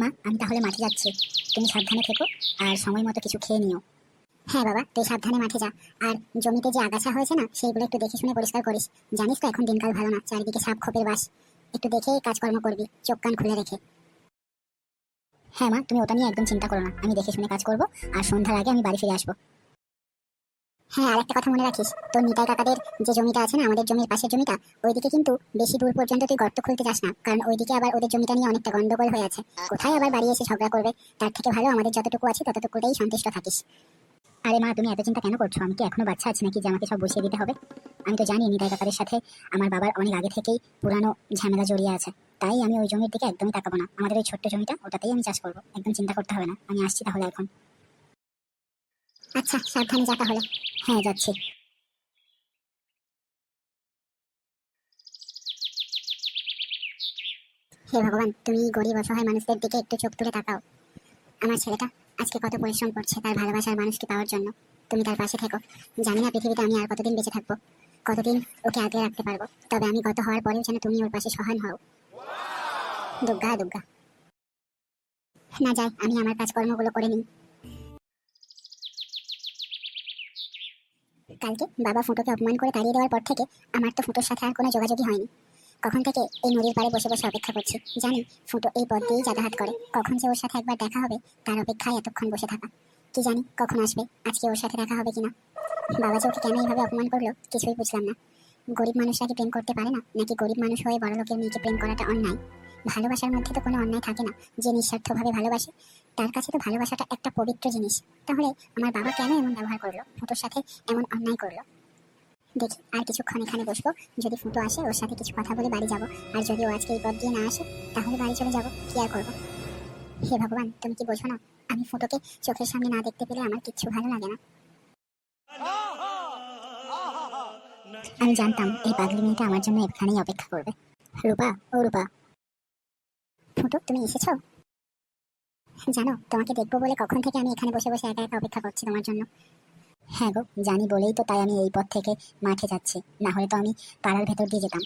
মা, আমি তাহলে মাঠে যাচ্ছি। তুমি সাবধানে থেকো আর সময় মতো কিছু খেয়ে নিও। হ্যাঁ বাবা, তুই সাবধানে মাঠে যা। আর জমিতে যে আগাছা হয়েছে না, সেইগুলো একটু দেখে শুনে পরিষ্কার করিস। জানিস তো এখন দিনকাল ভালো না, চারিদিকে সাপ খোপের বাস। একটু দেখেই কাজকর্ম করবি, চোখ কান খুলে রেখে হ্যাঁ মা, তুমি ওটা নিয়ে একদম চিন্তা করো না, আমি দেখে শুনে কাজ করব, আর সন্ধ্যার আগে আমি বাড়ি ফিরে আসব। হ্যাঁ আর একটা কথা মনে রাখিস। তোর নিতাই কাকাদের যে জমিটা আছে না, আমাদের জমির পাশের জমিটা, ওইদিকে কিন্তু বেশি দূর পর্যন্ত তুই গর্ত খুলতে যাস না, কারণ ওইদিকে আবার ওদের জমিটা নিয়ে অনেকটা গন্ডগোল হয়ে আছে। কোথায় আবার বাড়ি এসে ঝগড়া করবে? তার থেকে ভালো আমাদের যতটুকু আছে, ততটুকুতেই সন্তুষ্ট থাকিস। আরে মা, তুমি এত চিন্তা কেন করছ? আমি কি এখনও বাচ্চা আছি নাকি যে আমাকে সব বসিয়ে দিতে হবে? আমি তো জানি নিতাই কাকাদের সাথে আমার বাবার অনেক আগে থেকেই পুরানো ঝামেলা জড়িয়ে আছে। তাই আমি ওই জমির দিকে একদমই তাকাবো না। আমাদের ওই ছোট্ট জমিটা, ওটাতেই আমি চাষ করব। একদম চিন্তা করতে হবে না। আমি আসছি তাহলে এখন। আচ্ছা সাবধানে যা তাহলে। হ্যাঁ যাচ্ছি। হে ভগবান, তুমি গরিব অসহায় মানুষদের দিকে একটু চোখ তুলে তাকাও। আমার ছেলেটা আজকে কত পরিশ্রম করছে তার ভালোবাসার মানুষকে পাওয়ার জন্য। তুমি তার পাশে থেকো। জানি না পৃথিবীতে আমি আর কতদিন বেঁচে থাকব। কতদিন ওকে আগলে রাখতে পারব। তবে আমি গত হওয়ার পরেও যেন তুমি ওর পাশে সহান হও। দুর্গা দুর্গা না, যাই, আমি আমার কাজকর্মগুলো করে নিই। কালকে বাবা ফুটোকে অপমান করে তাড়িয়ে দেওয়ার পর থেকে আমার তো ফুটোর সাথে আর কোনো যোগাযোগই হয়নি। কখন থেকে এই নদীর পাড়ে বসে বসে অপেক্ষা করছি। জানি ফুটো এই পথ দিয়েই যাতায়াত করে। কখন যে ওর সাথে একবার দেখা হবে, তার অপেক্ষায় এতক্ষণ বসে থাকা। কি জানি কখন আসবে, আজকে ওর সাথে দেখা হবে কিনা। বাবা যে ওকে কেন এইভাবে অপমান করল, কিছুই বুঝলাম না। গরিব মানুষরা কি প্রেম করতে পারে না? নাকি গরিব মানুষ হয়ে বড় লোকের মেয়েকে প্রেম করাটা অন্যায়? ভালোবাসার মধ্যে তো কোনো অন্যায় থাকে না, যে নিঃস্বার্থভাবে ভালোবাসে, তার কাছে তো ভালোবাসাটা একটা পবিত্র জিনিস। তাহলে আমার বাবা কেন এমন ব্যবহার করল? ফুটোর সাথে এমন অন্যায় করল? দেখি, আর কিছুক্ষণ এখানে বসবো, যদি ফুটো আসে, ওর সাথে কিছু কথা বলে বাড়ি যাব। আর যদি ও আজকে এই পথ দিয়ে না আসে, তাহলে বাড়ি চলে যাব। কি আর করব? হে ভগবান, তুমি কি বোঝো না? আমি ফুটোকে চোখের সামনে না দেখতে পেলে আমার কিচ্ছু ভালো লাগে না। আমি জানতাম এই পাগলি মেয়েটা আমার জন্য এখানেই অপেক্ষা করবে। রূপা, ও রূপা ফুটো তুমি এসেছ? জানো, তোমাকে দেখব বলে কখন থেকে আমি এখানে বসে বসে একা একা অপেক্ষা করছি তোমার জন্য। হ্যাঁ গো, জানি বলেই তো তাই আমি এই পথ থেকে মাঠে যাচ্ছি। না হলে তো আমি পাড়ার ভেতর দিয়ে যেতাম।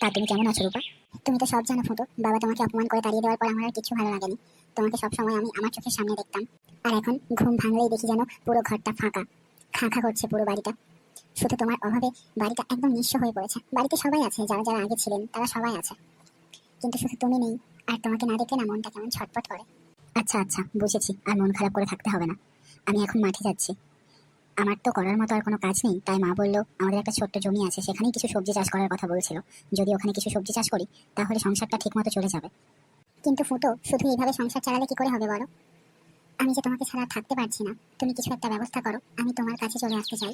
তা তুমি কেমন আছো, রূপা? তুমি তো সব জানো ফুটো, বাবা তোমাকে অপমান করে তাড়িয়ে দেওয়ার পর আমার আর কিছু ভালো লাগেনি। তোমাকে সব সময় আমি আমার চোখের সামনে দেখতাম। আর এখন ঘুম ভাঙলেই দেখি যেন পুরো ঘরটা ফাঁকা, খা খা করছে পুরো বাড়িটা। শুধু তোমার অভাবে বাড়িটা একদম নিঃস্ব হয়ে পড়েছে। বাড়িতে সবাই আছে, যারা যারা আগে ছিলেন, তারা সবাই আছে। কিন্তু শুধু তুমি নেই আর তোমাকে না দেখলে না মনটা কেমন ছটপট করে? আচ্ছা আচ্ছা বুঝেছি। আর মন খারাপ করে থাকতে হবে না। আমি এখন মাঠে যাচ্ছি। আমার তো করার মতো আর কোনো কাজ নেই। তাই মা বলল, আমাদের একটা ছোট্ট জমি আছে, সেখানেই কিছু সবজি চাষ করার কথা বলছিল। যদি ওখানে কিছু সবজি চাষ করি, তাহলে সংসারটা ঠিকমতো চলে যাবে। কিন্তু ফুটো, শুধু এইভাবে সংসার চালালে কি করে হবে বলো? আমি যে তোমাকে ছাড়া থাকতে পারছি না, তুমি কিছু একটা ব্যবস্থা করো, আমি তোমার কাছে চলে আসতে চাই।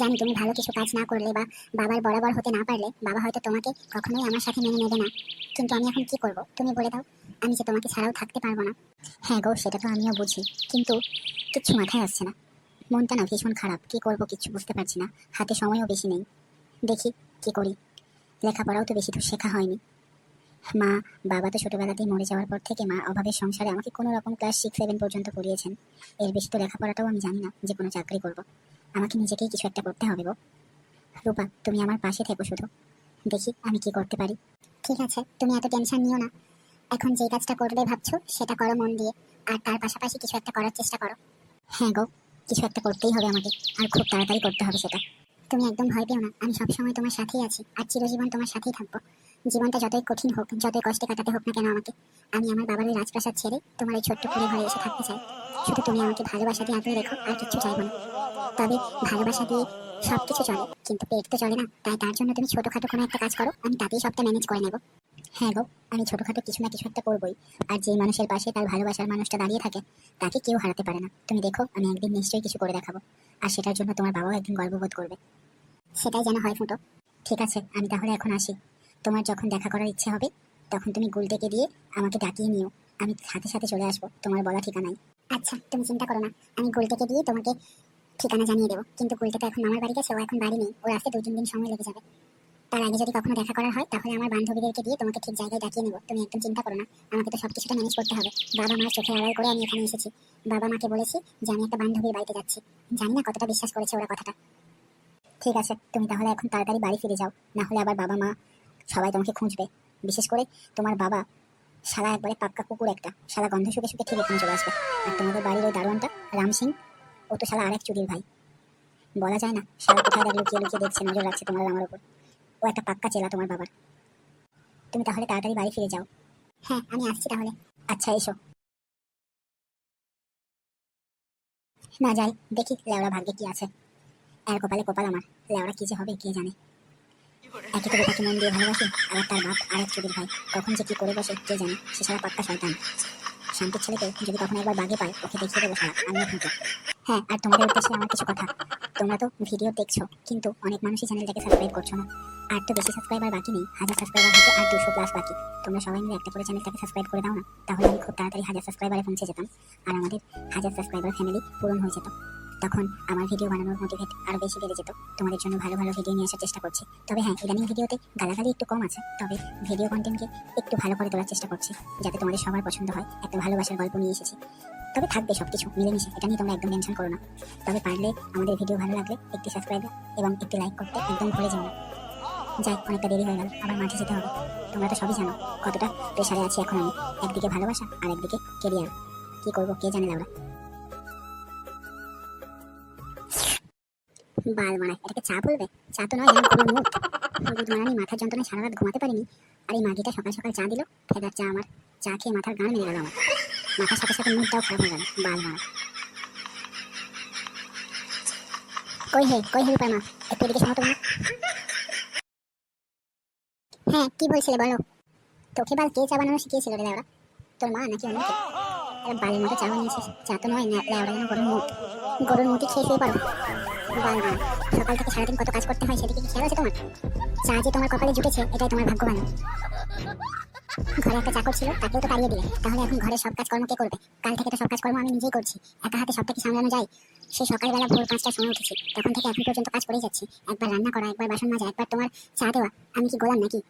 জানি তুমি ভালো কিছু কাজ না করলে বা বাবার বরাবর হতে না পারলে, বাবা হয়তো তোমাকে কখনোই আমার সাথে মেনে নেবে না। কিন্তু আমি এখন কি করব? তুমি বলে দাও, আমি যে তোমাকে ছাড়াও থাকতে পারব না। হ্যাঁ গো, সেটা তো আমিও বুঝি, কিন্তু কিচ্ছু মাথায় আসছে না। মনটা না ভীষণ খারাপ, কি করব কিচ্ছু বুঝতে পারছি না, হাতে সময়ও বেশি নেই। দেখি কি করি, লেখাপড়াও তো বেশি তো শেখা হয়নি। মা, বাবা তো ছোটবেলাতেই মরে যাওয়ার পর থেকে মা অভাবের সংসারে আমাকে কোনো রকম ক্লাস সিক্স সেভেন পর্যন্ত পড়িয়েছেন। এর বেশি তো লেখাপড়াটাও আমি জানি না যে কোনো চাকরি করব। আমাকে নিজেকেই কিছু একটা করতে হবে গো। রূপা, তুমি আমার পাশে থেকো শুধু। দেখি আমি কি করতে পারি। ঠিক আছে, তুমি এত টেনশন নিও না। এখন যে কাজটা করবে ভাবছ, সেটা করো মন দিয়ে। আর তার পাশাপাশি কিছু একটা করার চেষ্টা করো। হ্যাঁ গো, কিছু একটা করতেই হবে আমাকে। আর খুব তাড়াতাড়ি করতে হবে সেটা। তুমি একদম ভয় পেও না, আমি সবসময় তোমার সাথেই আছি। আর চিরজীবন তোমার সাথেই থাকব। জীবনটা যতই কঠিন হোক, যতই কষ্টে কাটাতে হোক না কেন আমাকে, আমি আমার বাবার ওই রাজপ্রাসাদ ছেড়ে তোমার এই ছোট্ট কুড়ে ঘরে এসে থাকতে চাই। শুধু তুমি আমাকে ভালোবাসা দিয়ে আঁকড়ে রেখো, আর কিচ্ছু চাইব না। তবে ভালোবাসা দিয়ে সব কিছু চলে, কিন্তু পেট তো চলে না, তাই তার জন্য তুমি ছোটোখাটো কোনো একটা কাজ করো, আমি তাতেই সবটা ম্যানেজ করে নেব। হ্যাঁ গো, আমি ছোটোখাটো কিছু না কিছু একটা করবোই, আর যে মানুষের পাশে তার ভালোবাসার মানুষটা দাঁড়িয়ে থাকে, তাকে কেউ হারাতে পারে না। তুমি দেখো, আমি একদিন নিশ্চয়ই কিছু করে দেখাবো, আর সেটার জন্য তোমার বাবাও একদিন গর্ববোধ করবে। সেটাই যেন হয় ফুটো। ঠিক আছে, আমি তাহলে এখন আসি। তোমার যখন দেখা করার ইচ্ছে হবে, তখন তুমি গুলটেকে দিয়ে আমাকে ডাকিয়ে নিও। আমি সাথে সাথে চলে আসব, তোমার বলা ঠিকানায়। আচ্ছা তুমি চিন্তা করো না। আমি গুলটেকে দিয়ে তোমাকে ঠিকানা জানিয়ে দেবো। কিন্তু গুলটে তো এখন মামার বাড়ি গেছে, ও এখন বাড়ি নেই। ও আসতে দু তিন দিন সময় লেগে যাবে। তার আগে যদি কখনো দেখা করার হয়, তাহলে আমার বান্ধবীদেরকে দিয়ে তোমাকে ঠিক জায়গায় ডাকিয়ে নেব। তুমি একদম চিন্তা করো না। আমাকে তো সব কিছুটা ম্যানেজ করতে হবে। বাবা মার চোখে আড়াল করে আমি এখানে এসেছি। বাবা মাকে বলেছি যে আমি একটা বান্ধবীর বাড়িতে যাচ্ছি। জানি না কতটা বিশ্বাস করেছে ওরা কথাটা। ঠিক আছে, তুমি তাহলে এখন তাড়াতাড়ি বাড়ি ফিরে যাও। না হলে আবার বাবা মা সবাই তোমাকে খুঁজবে। বিশেষ করে তোমার বাবা সারা একবারে পাক্কা কুকুর একটা। সারা গন্ধ শুকে শুকে ঠিক এখানে চলে আসবে। আর তোমাদের বাড়ির ওই দারোয়ানটা, রাম সিং, ও তো শালা আরেক চুরির ভাই। বলা যায় না, শালা কোথায় লুকিয়ে লুকিয়ে দেখছে, নজর রাখছে তোমার আর আমার উপর। ও একটা পাক্কা চেলা তোমার বাবার। তুমি তাহলে তাড়াতাড়ি বাড়ি ফিরে যাও। হ্যাঁ আমি আসছি তাহলে। আচ্ছা এসো। না যাই, দেখি লেওড়া ভাগ্যে কি আছে। এর কপালে কপাল আমার। লেওড়া কি যে হবে, কে জানে। একে তো বেটাকে মন দিয়ে ভালোবাসে? আবার তার বাপ আরেক চুরির ভাই। কখন যে কি করে বসে, কে জানে? সে সারা পাক্কা শয়তান। শান্তির ছেলেকে যদি কখনো একবার বাগে পায়, ওকে দেখিয়ে দেবো সারা আমিও কিন্তু হ্যাঁ আর তোমাদের উদ্দেশ্যে আমার কিছু কথা। তোমরা তো ভিডিও দেখছ, কিন্তু অনেক মানুষই চ্যানেলটাকে সাবস্ক্রাইব করছ না। আর তো বেশি সাবস্ক্রাইবার বাকি নেই, হাজার সাবস্ক্রাইবার হাতে আর দুশো প্লাস বাকি। তোমরা সবাই মিলে একটা করে চ্যানেলটাকে সাবস্ক্রাইব করে দাও না। তাহলে আমি খুব তাড়াতাড়ি হাজার সাবস্ক্রাইবারে পৌঁছে যেতাম। আর আমাদের হাজার সাবস্ক্রাইবার ফ্যামিলি পূরণ হয়ে যেত। তখন আমার ভিডিও বানানোর মোটিভেট আরও বেশি বেড়ে যেত। তোমাদের জন্য ভালো ভালো ভিডিও নিয়ে আসার চেষ্টা করছি। তবে হ্যাঁ ইদানিং ভিডিওতে গালাগালি একটু কম আছে। তবে ভিডিও কন্টেন্টকে একটু ভালো করে তোলার চেষ্টা করছি, যাতে তোমাদের সবার পছন্দ হয়। একটা ভালোবাসার গল্প নিয়ে এসেছি। তবে থাকবে সব কিছু মিলেমিশে, এটা নিয়ে তোমরা একদম টেনশন করো না। তবে পারলে আমাদের ভিডিও ভালো লাগলে একটি সাবস্ক্রাইব এবং একটি লাইক করতে একদম ভুলে যেও না। যাই, অনেকটা দেরি হয়ে গেল, আবার মাঠে যেতে হবে। তোমরা তো সবই জানো, কতটা প্রেশারে আছি এখন আমি। একদিকে ভালোবাসা আর একদিকে কেরিয়ার কি করব, কে জানে আমরা বাল মারায় এটাকে চা বলবে? চা তো নয় মারানি মাথার যন্ত্রণায় সারা রাত ঘুমাতে পারিনি। আর এই মাগিটা সকাল সকাল চা দিল, ফেদার চা আমার। চা খেয়ে মাথার গান মেরে গেল আমার। মাথার সাথে সাথে মুখটাও খারাপ হয়ে গেল, বাল মারা। কই হে কই হে মা একটু এদিকে শোনো তোমরা হ্যাঁ কি বলছিলে বলো? তোকে বাল কে চা বানানো শিখিয়েছিল রে লেওড়া? তোর মা নাকি অন্য বালের মতো চা বানিয়েছিস। চা তো নয় লেওড়া যেন গরুর মুখ গরুর মুখে খেয়ে শুয়ে পারো সকাল থেকে সারাদিন কত কাজ করতে হয় সেদিকে কি খেয়াল আছে তোমার? চা যে তোমার কপালে জুটেছে, এটাই তোমার ভাগ্য ভালো ঘরে একটা চাকর ছিল, তাকেও তো তাড়িয়ে দিলে। তাহলে এখন ঘরের সব কাজকর্ম কে করবে? কাল থেকে তো সব কাজকর্ম আমি নিজেই করছি। একা হাতে সবটা কি সামলানো যায়? সে সকালবেলা ভোর পাঁচটার সময় উঠেছি। তখন থেকে এখন পর্যন্ত কাজ করেই যাচ্ছি। একবার রান্না করা, একবার বাসন মাজা, একবার তোমার চা দেওয়া। আমি কি গোলাম নাকি?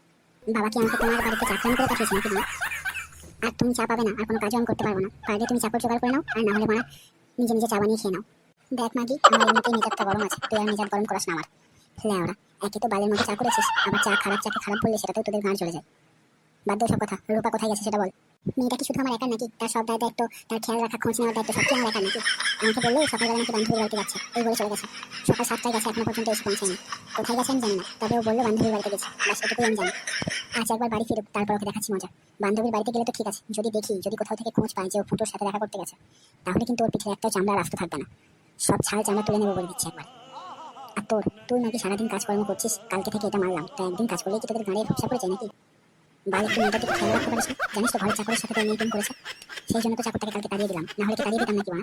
বাবা কি আমাকে তোমার বাড়িতে চাকরানি করে পাঠিয়েছে নাকি আর তুমি চা পাবে না, আর কোনো কাজও আমি করতে পারব না। পারলে তুমি চাকর জোগাড় করে নাও, আর না হলে মা নিজে নিজে চা বানিয়ে খেয়ে নাও। দেখ মাগি, আমার এমনিতেই মেজাজটা গরম আছে। তুই আর মেজাজ গরম করাস না আমার। লেওরা একে তো বালের মতো চা করেছিস, আবার চা খারাপ, চাকে খারাপ বললে, সেটাতেও তোদের গান চলে যায়। বাদ দাও সব কথা, রূপা কোথায় গেছে সেটা বল। মেয়েটা কি শুধু আমার একার নাকি? তার সব দায় দায়িত্ব, তার খেয়াল রাখা, খোঁজ নেওয়ার দায়িত্ব, সব কি আমার একার নাকি? আমাকে বলল সকালবেলা নাকি বান্ধবীর বাড়িতে যাচ্ছে, এই বলে চলে গেছে। সকাল সাতটায় গেছে, এখনও পর্যন্ত এসে পৌঁছায়নি কোথায় গেছে আমি জানি না, তবে ও বলল, বান্ধবীর বাড়িতে গেছে। বাস, এটুকুই আমি জানি। আজ একবার বাড়ি ফিরুক, তারপর ওকে দেখাচ্ছি মজা। বান্ধবীর বাড়িতে গেলে তো ঠিক আছে, যদি দেখি, যদি কোথাও থেকে খোঁজ পাই যে ও ফুটোর সাথে দেখা করতে গেছে, তাহলে কিন্তু ওর পিঠে একটা চামড়া রাস্তা থাকবে না। সব ছাল চামড়া তুলে নেব বলে দিচ্ছি একবার। আর তোর তুই নাকি সারাদিন কাজকর্ম করছিস, কালকে থেকে এটা মারলাম তাই একদিন কাজ করলেই কি তোদের গাড়ি ফসা পড়ে যায় নাকি? বাড়ি একটু খেয়াল রাখতে পারিস জানিস তো ঘরের চাকরের সাথে তোর করেছে? সেই জন্য তো চাকরটাকে কালকে তাড়িয়ে দিলাম, না হলে কি তাড়িয়ে দিতাম নাকি মা?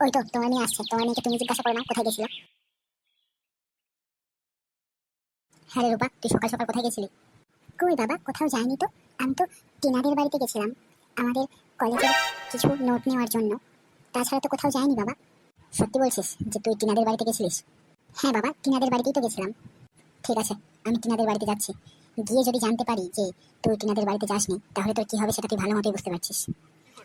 ওই তো, তোমার মেয়ে আসছে, তোমার মেয়েকে তুমি জিজ্ঞাসা করো না কোথায় গেছিল? হ্যাঁ রে রূপা, তুই সকাল সকাল কোথায় গেছিলি? কই বাবা, কোথাও যাইনি তো? আমি তো টিনাদের বাড়িতে গেছিলাম। আমাদের কলেজের কিছু নোট নেওয়ার জন্য। তাছাড়া তো কোথাও যায়নি বাবা। সত্যি বলছিস যে তুই টিনাদের বাড়িতে গেছিলিস? হ্যাঁ বাবা, টিনাদের বাড়িতেই তো গেছিলাম। ঠিক আছে, আমি টিনাদের বাড়িতে যাচ্ছি। গিয়ে যদি জানতে পারি যে তুই টিনাদের বাড়িতে যাসনি, তাহলে তোর কী হবে সেটা তুই ভালো মতোই বুঝতে পারছিস।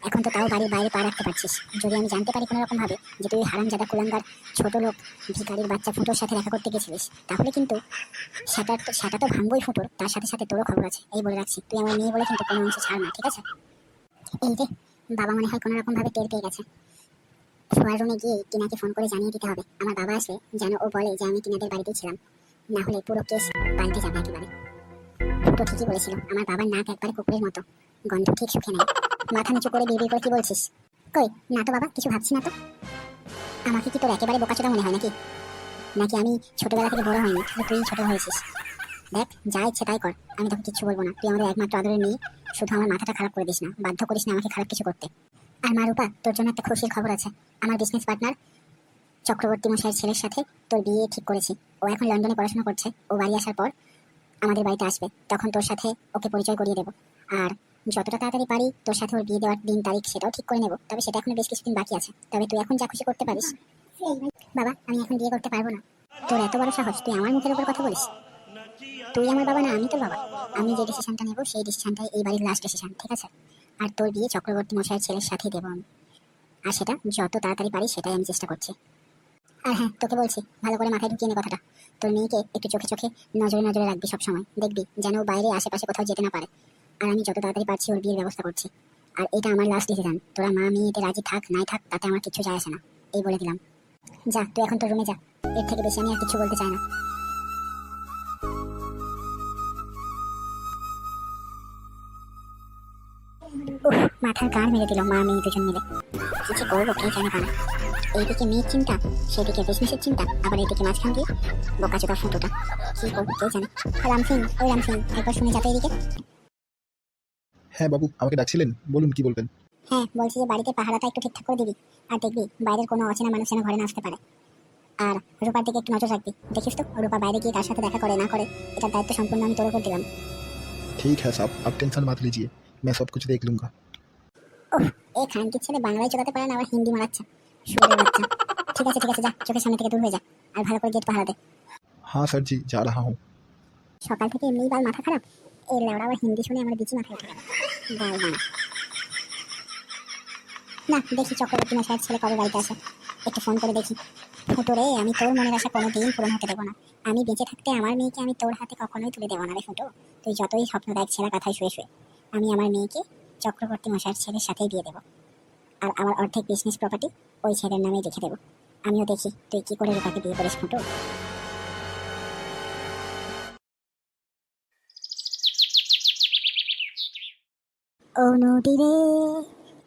এখন তো তাও বাড়ির বাইরে পা রাখতে পারছিস। যদি আমি জানতে পারি কোনো রকম যে তুই হারামজাদা কুলাঙ্গার ছোটো লোক, ভিখারির বাচ্চা ফুটোর সাথে দেখা করতে গেছিলিস, তাহলে কিন্তু সেটা তো সেটা তো ভাঙবই ফুটোর। তার সাথে সাথে তোরও খবর আছে, এই বলে রাখছি। তুই আমার মেয়ে বলে কিন্তু কোনো অংশ ছাড় না, ঠিক আছে? এই যে, বাবা মনে হয় কোনো রকম ভাবে টের পেয়ে গেছে। শোয়ার রুমে গিয়ে টিনাকে ফোন করে জানিয়ে দিতে হবে। আমার বাবা আসলে যেন ও বলে যে আমি টিনাদের বাড়িতেই ছিলাম। না হলে পুরো কেস পাল্টে যাবে একেবারে। ফুটো ঠিকই বলেছিল। আমার বাবার নাক একবারে কুকুরের মতো। গন্ধ ঠিক সুখে নেই। মাথা নিচু করে বিড়বিড় করে কি বলছিস? কই, না তো বাবা, কিছু ভাবছি না তো। আমাকে কি তোর একেবারে বোকাচোদা মনে হয় নাকি? নাকি আমি ছোটবেলা থেকে বড় হয়নি? তুই ছোট হয়েছিস। দেখ যা ইচ্ছে তাই কর। আমি তোকে কিছু বলব না। তুই আমাদের একমাত্র আদরের মেয়ে। শুধু আমার মাথাটা খারাপ করে দিস না। বাধ্য করিস না আমাকে খারাপ কিছু করতে। আর মা রূপা তোর জন্য একটা খুশির খবর আছে। আমার বিজনেস পার্টনার চক্রবর্তী মশাইয়ের ছেলের সাথে তোর বিয়ে ঠিক করেছি। ও এখন লন্ডনে পড়াশোনা করছে। ও বাড়ি আসার পর আমাদের বাড়িতে আসবে। তখন তোর সাথে ওকে পরিচয় করিয়ে দেবো। আর যতটা তাড়াতাড়ি পারি তোর সাথে ওর বিয়ে দেওয়ার দিন তারিখ সেটাও ঠিক করে নেব। তবে সেটা এখনও বেশ কিছুদিন বাকি আছে। তবে তুই এখন যা খুশি করতে পারিস। বাবা আমি এখন বিয়ে করতে পারব না। তোর এত বড় সাহস তুই আমার মুখের উপর কথা বলিস। তুই আমার বাবা না, আমি তোর বাবা। আমি যে ডিসিশনটা নেব, সেই ডিসিশনটাই এই বাড়ির লাস্ট ডিসিশন ঠিক আছে? আর তোর বিয়ে চক্রবর্তী মশাইয়ের ছেলের সাথে দেবো আমি। আর সেটা যত তাড়াতাড়ি পারি সেটাই আমি চেষ্টা করছি। আর হ্যাঁ তোকে বলছি, ভালো করে মাথায় ঢুকিয়ে নে কথাটা। তোর মেয়েকে একটু চোখে চোখে নজরে নজরে রাখবি সবসময়। দেখবি যেন ও বাইরে, আশেপাশে কোথাও যেতে না পারে। আর আমি যত তাড়াতাড়ি পারছি ওর বিয়ের ব্যবস্থা করছি। আর এটা আমার লাস্ট ডিসিশন তোরা মা, মেয়ে এতে রাজি থাক, নাই থাক, তাতে আমার কিছু যায় আসে না। এই বলে দিলাম। যা, তুই এখন তোর রুমে যা। এর থেকে বেশি আমি আর কিছু বলতে চাই না। মাথার গান মেরে দিল মা মেয়ে দুজন মিলে। কিছু করব কে জানে কানা এইদিকে মেয়ের চিন্তা সেদিকে বিজনেসের চিন্তা আবার এইদিকে মাঝখান দিয়ে বোকা বোকাচোদা ফুটোটা কি করব কে জানে। রামসিং ওই রামসিং একবার শুনে যাবে এদিকে হ্যাঁ বাবু আমাকে ডাকছিলেন। বলুন কি বলবেন? হ্যাঁ বলছি যে বাড়িতে পাহারাটা একটু ঠিকঠাক করে দিবি আর দেখবি বাইরের কোনো অচেনা মানুষ যেন ঘরে না আসতে পারে। আর রূপার দিকে একটু নজর রাখবি দেখিস তো রূপা বাইরে গিয়ে তার সাথে দেখা করে না করে এটা দায়িত্ব সম্পূর্ণ আমি তোর উপর দিলাম। ঠিক হ্যাঁ সাহেব আপ টেনশন মত লিজিয়ে। मैं सब कुछ देख लूंगा ওহ এই খানকির ছেলে বাংলায় চলাতে পারে না আবার হিন্দি মারাচ্ছে শুয়োরের বাচ্চা ঠিক আছে ঠিক আছে যা চোখের সামনে থেকে দূর হয়ে যা আর ভালো করে গেট পাহারা দে हाँ सर जी जा रहा हूँ সকাল থেকে এমনিই বাল মাথা খারাপ এই লেওড়া আবার হিন্দি শুনে আমার বিচি মাথায় উঠে গেল বাল বানা না দেখি চক্রবর্তী মশাইয়ের ছেলে কবে বাড়িতে আসে একটু ফোন করে দেখি ফুটো রে আমি তোর মনের আশা কোনো দিন পূরণ হতে দেবো না আমি বেঁচে থাকতে আমার মেয়েকে আমি তোর হাতে কখনোই তুলে দেবো না রে ফুটো তুই যতই স্বপ্ন দেখ ছেঁড়া কথায় শুয়ে শুয়ে আমি আমার মেয়েকে চক্রবর্তী মশাইয়ের ছেলের সাথেই দিয়ে দেবো। আর আমার অর্ধেক বিজনেস প্রপার্টি ওই ছেলের নামেই রেখে দেবো। আমিও দেখি তুই কি করে রূপাকে বিয়ে করিস ফুটো ও নদীরে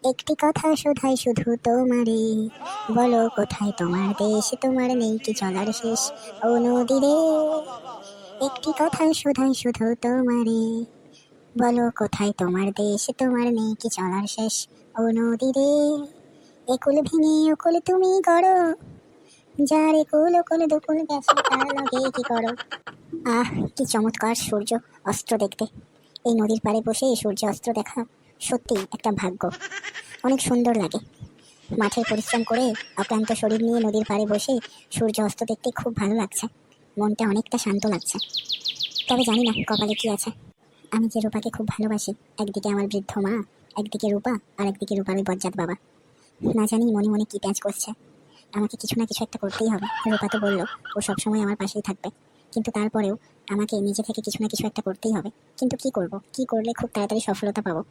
একটি কথা শোধাই শুধু তোমারে। বলো কোথায় তোমার দেশ? তোমার নেই কি চলার শেষ? ও নদীরে একটি কথা শোধাই শুধু তোমারে। বলো, কোথায় তোমার দেশ? তোমার নেই কি চলার শেষ। ও নদী নদীরে একুল ভেঙে ওকুল তুমি করো যার একুল ওকুল দুকুল গেছে, তার লগে কি করো? আহ, কি চমৎকার সূর্য অস্ত্র দেখতে। এই নদীর পাড়ে বসে এই সূর্য অস্ত্র দেখা সত্যি একটা ভাগ্য। অনেক সুন্দর লাগে। মাঠের পরিশ্রম করে অক্লান্ত শরীর নিয়ে নদীর পাড়ে বসে সূর্য অস্ত দেখতে খুব ভালো লাগছে। মনটা অনেকটা শান্ত লাগছে। তবে জানি না কপালে কী আছে। আমি যে রূপাকে খুব ভালোবাসি, একদিকে আমার বৃদ্ধ মা, একদিকে রূপা, আর একদিকে রূপার ওই বজ্জাত বাবা। না জানি মনে মনে কী প্যাঁচ করছে আমাকে কিছু না কিছু একটা করতেই হবে। রূপা তো বলল, ও সবসময় আমার পাশেই থাকবে। কিন্তু তারপরেও আমাকে নিজে থেকে কিছু না কিছু একটা করতেই হবে। কিন্তু কি করব? কি করলে খুব তাড়াতাড়ি সফলতা পাবো?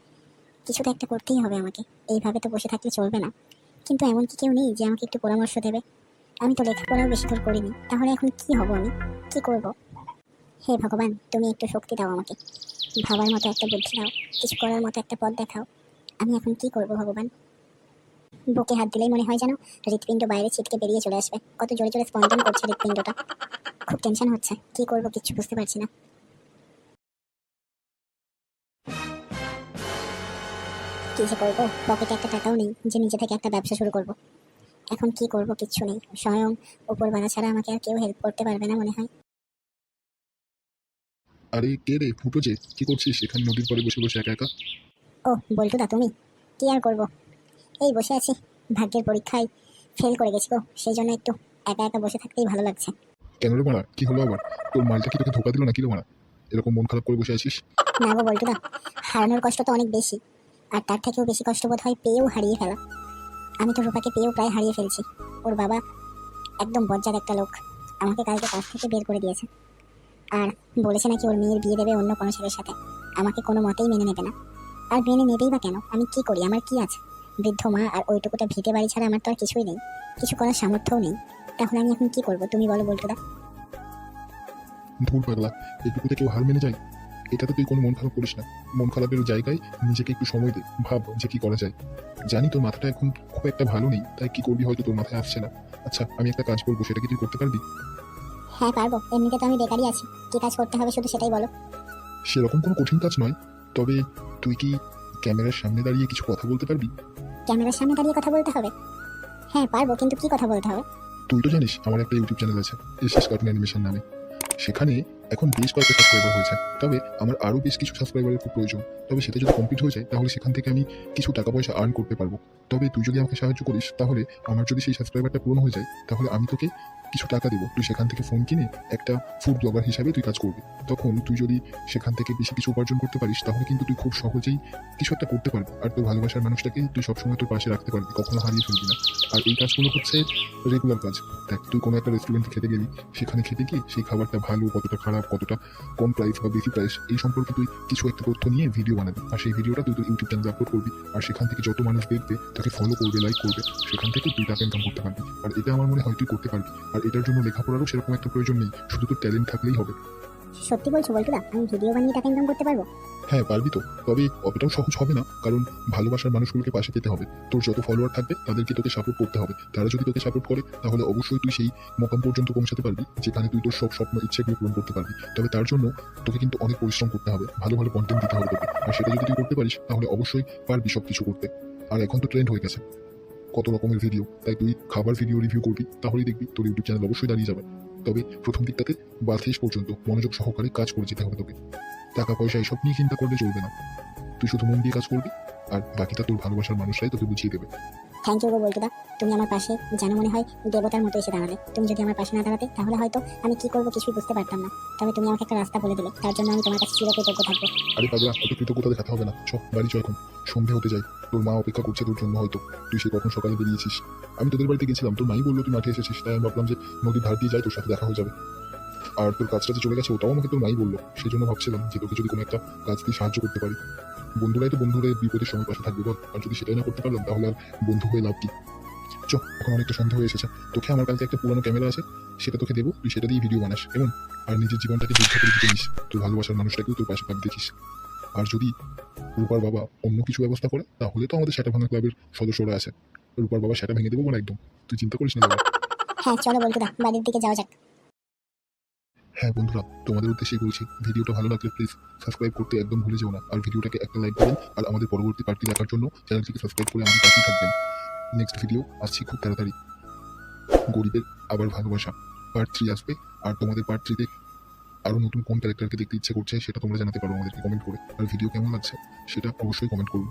কিছু তো একটা করতেই হবে আমাকে। এইভাবে তো বসে থাকলে চলবে না। কিন্তু এমন কি কেউ নেই যে আমাকে একটু পরামর্শ দেবে? আমি তো লেখাপড়াও বেশি দূর করিনি। তাহলে এখন কি হব আমি? কি করব? হে ভগবান, তুমি একটু শক্তি দাও আমাকে। ভাবার মতো একটা বুদ্ধি দাও কিছু করার মতো একটা পথ দেখাও। আমি এখন কি করব ভগবান? বুকে হাত দিলেই মনে হয় যেন হৃৎপিণ্ড বাইরে ছিটকে বেরিয়ে চলে আসবে। কত জোরে জোরে স্পন্দন করছে হৃৎপিণ্ডটা। খুব টেনশন হচ্ছে। কি করব কিচ্ছু বুঝতে পারছি না। কি যে করব? পকেটে একটা টাকাও নেই যে নিজে থেকে একটা ব্যবসা শুরু করব। এখন কি করব কিচ্ছু নেই। স্বয়ং উপরবালা ছাড়া আমাকে আর কেউ হেল্প করতে পারবে না মনে হয়। আরে কে রে ফুটো যে কি করছিস? এখানে নদীর পরে বসে বসে একা একা। ও বলটু দা তুমি? কি আর করব? এই বসে আছি ভাগ্যের পরীক্ষায় ফেল করে গেছি গো সেই জন্য একটু একা একা বসে থাকতেই ভালো লাগছে। কেন রে মারা কি হলো আবার? তোর মালটা কি তোকে ধোকা দিল নাকি রে মারা? এরকম মন খারাপ করে বসে আছিস? না গো বলটু দা হারানোর কষ্ট তো অনেক বেশি আর তার থেকেও বেশি কষ্ট বোধ হয় পেয়েও হারিয়ে ফেলা। আমি তো রূপাকে পেয়েও প্রায় হারিয়ে ফেলছি। ওর বাবা একদম বজ্জাত একটা লোক আমাকে কালকে কাছ থেকে বের করে দিয়েছে। আর বলেছে নাকি ওর মেয়ের বিয়ে দেবে অন্য কোনো ছেলের সাথে। আমাকে কোনো মতেই মেনে নেবে না। আর মেনে নেবেই বা কেন? আমি কি করি? আমার কি আছে? বৃদ্ধ মা আর ওইটুকুটা ভিটে বাড়ি ছাড়া আমার তো আর কিছুই নেই। কিছু করার সামর্থ্যও নেই। তাহলে আমি এখন কি করব? তুমি বলো বলটুদা। ধুর পাগলা এইটুকুতে কেউ হার মেনে যায়? এটাতে তুই কোনো মন খারাপ করিস না। মন খারাপের জায়গায় নিজেকে একটু সময় দে। ভাব যে কি করা যায়। জানি তোর মাথাটা এখন খুব একটা ভালো নেই, তাই কি করবি হয়তো তোর মাথায় আসছে না। আচ্ছা আমি একটা কাজ করব, সেটা কি তুই করতে পারবি? হ্যাঁ পারব। এমনিতে তো আমি বেকারই আছি। কি কাজ করতে হবে শুধু সেটাই বলো। সেরকম কোনো কঠিন কাজ নয়। তবে তুই কি ক্যামেরার সামনে দাঁড়িয়ে কিছু কথা বলতে পারবি? ক্যামেরার সামনে দাঁড়িয়ে কথা বলতে হবে? হ্যাঁ পারব কিন্তু কি কথা বলতে হবে? তুই তো জানিস আমার একটা ইউটিউব চ্যানেল আছে এসএস কার্টুন অ্যানিমেশন নামে। সেখানে এখন বেশ কয়েকটা সাবস্ক্রাইবার হয়েছে। তবে আমার আরও বেশ কিছু সাবস্ক্রাইবারের খুব প্রয়োজন। তবে সেটা যদি কমপ্লিট হয়ে যায় তাহলে সেখান থেকে আমি কিছু টাকা পয়সা আর্ন করতে পারব। তবে তুই যদি আমাকে সাহায্য করিস তাহলে আমার যদি সেই সাবস্ক্রাইবারটা পূরণ হয়ে যায় তাহলে আমি তোকে কিছু টাকা দেবো। তুই সেখান থেকে ফোন কিনে একটা ফুড ব্লগার হিসাবে তুই কাজ করবি। তখন তুই যদি সেখান থেকে বেশি কিছু উপার্জন করতে পারিস, তাহলে কিন্তু তুই খুব সহজেই কিছু একটা করতে পারবি। আর তোর ভালোবাসার মানুষটাকে তুই সবসময় তোর পাশে রাখতে পারবি, কখনো হারিয়ে ফেলবি না। আর এই কাজগুলো হচ্ছে রেগুলার কাজ। দেখ, তুই কোনো একটা রেস্টুরেন্টে খেতে গেলি, সেখানে খেতে গিয়ে সেই খাবারটা ভালো, কতটা খারাপ, কতটা কম প্রাইস বা বেশি প্রাইস এই সম্পর্কে তুই কিছু একটা তথ্য নিয়ে ভিডিও বানাবি। আর সেই ভিডিওটা তুই তোর ইউটিউব চ্যানেলে আপলোড করবি। আর সেখান থেকে যত মানুষ দেখবে, তাকে ফলো করবে লাইক করবে, সেখান থেকে তুই টাকা ইনকাম করতে পারবি। আর এটা আমার মনে হয় তুই করতে পারবি। আর এটার জন্য লেখাপড়ারও সেরকম একটা প্রয়োজন নেই শুধু তোর ট্যালেন্ট থাকলেই হবে। সত্যি বলছো বল্টুদা আমি ভিডিও বানিয়ে টাকা ইনকাম করতে পারব? হ্যাঁ পারবি তো তবে অতটাও সহজ হবে না কারণ ভালোবাসার মানুষগুলোকে পাশে পেতে হবে। তোর যত ফলোয়ার থাকবে তাদেরকে তোকে সাপোর্ট করতে হবে। তারা যদি তোকে সাপোর্ট করে তাহলে অবশ্যই তুই সেই মোকাম পর্যন্ত পৌঁছাতে পারবি যেখানে তুই তোর সব স্বপ্ন ইচ্ছেগুলো পূরণ করতে পারবি। তবে তার জন্য তোকে কিন্তু অনেক পরিশ্রম করতে হবে ভালো ভালো কন্টেন্ট দিতে হবে তোকে। আর সেটা যদি তুই করতে পারিস তাহলে অবশ্যই পারবি সব কিছু করতে। আর এখন তো ট্রেন্ড হয়ে গেছে। কত রকমের ভিডিও তাই তুই খাবার ভিডিও রিভিউ করবি, তাহলেই দেখবি তোর ইউটিউব চ্যানেল অবশ্যই দাঁড়িয়ে যাবে। তবে প্রথম দিকটাতে বা শেষ পর্যন্ত মনোযোগ সহকারে কাজ করে যেতে হবে তোকে। টাকা পয়সা এসব নিয়ে চিন্তা করলে চলবে না। তুই শুধু মন দিয়ে কাজ করবি, আর বাকিটা তোর ভালোবাসার মানুষরাই তোকে বুঝিয়ে দেবে। থ্যাংক ইউ গো বল্টুদা তুমি আমার পাশে, যেন মনে হয় দেবতার মতো এসে দাঁড়ালে। তুমি যদি আমার পাশে না দাঁড়াতে, তাহলে হয়তো আমি কি করব কিছুই বুঝতে পারতাম না। তবে তুমি আমাকে একটা রাস্তা বলে দিলে, তার জন্য আমি তোমার কাছে চিরকৃতজ্ঞ থাকব। আরে পাগলা, অত কৃতজ্ঞতা দেখাতে হবে না। চ, বাড়ি চ এখন। সন্ধে হতে যাই তোর মা অপেক্ষা করছে তোর জন্য হয়তো। তুই সে কখন সকালে বেরিয়েছিস? আমি তোদের বাড়িতে গেছিলাম। তোর মাই বলল তুই মাঠে এসেছিস, তাই আমি ভাবলাম যে নদীর ধার দিয়ে যাই, তোর সাথে দেখা হয়ে যাবে। আর তোর কাজটা যে চলে গেছে, ওটাও আমাকে তোর মাই বলল। সেই জন্য ভাবছিলাম যে তোকে যদি কোনো একটা কাজ দিয়ে সাহায্য করতে পারি। বন্ধুরাই তো বন্ধুরা বিপদের সময় পাশে থাকবে, বল। আর যদি সেটাই না করতে পারলাম, তাহলে আর বন্ধু হয়ে লাভ কি? চ, এখন অনেকটা সন্ধ্যা হয়ে এসেছে। তোকে আমার কাছে একটা পুরানো ক্যামেরা আছে, সেটা তোকে দেবো, তুই সেটা দিয়ে ভিডিও বানাস। এবং, আর নিজের জীবনটাকে যুদ্ধ করে দিতে তোর ভালোবাসার মানুষটাকেও তোর পাশে পাক দেখিস আর যদি রূপার বাবা অন্য কিছু ব্যবস্থা করে, তাহলে তো আমাদের সেটা ভাঙা ক্লাবের সদস্যরা আছে। রূপার বাবা সেটা ভেঙে দেবো একদম। তুই চিন্তা করিস না হ্যাঁ চলো বল্টুদা বাড়ির দিকে যাওয়া যাক। হ্যাঁ বন্ধুরা, তোমাদের উদ্দেশ্যে বলছি, ভিডিওটা ভালো লাগলে প্লিজ সাবস্ক্রাইব করতে একদম ভুলে যেও না। আর ভিডিওটাকে একটা লাইক দেবেন, আর আমাদের পরবর্তী পার্টি দেখার জন্য চ্যানেলটিকে সাবস্ক্রাইব করে আমাদের পাশেই থাকবেন। নেক্সট ভিডিও আসছি খুব তাড়াতাড়ি। গরিবের আবার ভালোবাসা পার্ট থ্রি আসবে। আর তোমাদের পার্ট থ্রিতে আরও নতুন কোন ক্যারেক্টারকে দেখতে ইচ্ছে করছে, সেটা তোমরা জানাতে পারো আমাদেরকে কমেন্ট করে। আর ভিডিও কেমন লাগছে, সেটা অবশ্যই কমেন্ট করুন